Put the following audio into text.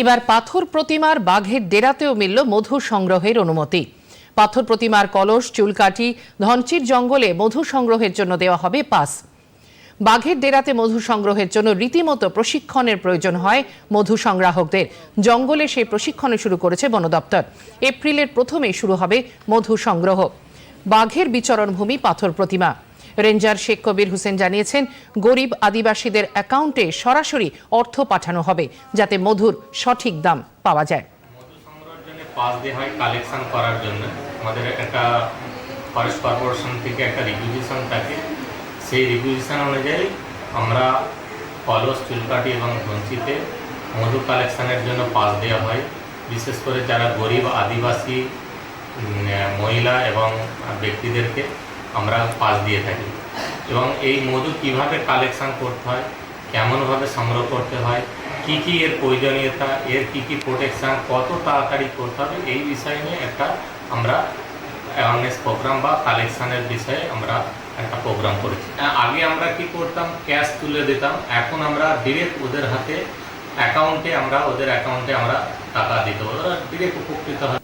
এবার পাথর প্রতিমার বাঘের ডেরাতেও মিলল মধু সংগ্রহের অনুমতি। পাথর প্রতিমার কলস, চুলকাঠি, ধনচির জঙ্গলে মধু সংগ্রহের জন্য দেওয়া হবে পাস। বাঘের ডেরাতে মধু সংগ্রহের জন্য রীতিমতো প্রশিক্ষণের প্রয়োজন হয় মধু সংগ্রাহকদের। জঙ্গলে সেই প্রশিক্ষণে শুরু করেছে বন দপ্তর। এপ্রিলের প্রথমেই শুরু হবে মধু সংগ্রহ। বাঘের বিচরণভূমি পাথর প্রতিমা। রেঞ্জার শেখ কবির হোসেন জানিয়েছেন, গরিব আদিবাসীদের অ্যাকাউন্টে সরাসরি অর্থ পাঠানো হবে যাতে মধুর সঠিক দাম পাওয়া যায়। পাস কালেকশন করার জন্য আমাদের একটা ফরেস্ট কর্পোরেশন থেকে একটা থাকে। সেই রিকুইজিশন অনুযায়ী আমরা কলস চুলকাটি এবং ধনচিতে মধু কালেকশনের জন্য পাস দেওয়া হয়। বিশেষ করে যারা গরিব আদিবাসী মহিলা এবং ব্যক্তিদেরকে আমরা পাস দিয়ে থাকি। এবং এই মধু কীভাবে কালেকশন করতে হয়, কেমনভাবে সংগ্রহ করতে হয়, কি কি এর প্রয়োজনীয়তা, এর কি কি প্রোটেকশন কত তাড়াতাড়ি করতে হবে, এই বিষয় নিয়ে একটা আমরা অ্যাওয়ারনেস প্রোগ্রাম বা কালেকশানের বিষয়ে আমরা একটা প্রোগ্রাম করেছি। আগে আমরা কি করতাম ক্যাশ তুলে দিতাম, এখন আমরা ডিরেক্ট ওদের হাতে অ্যাকাউন্টে আমরা, ওদের অ্যাকাউন্টে আমরা টাকা দিতে ওরা ডিরেক্ট উপকৃত হয়।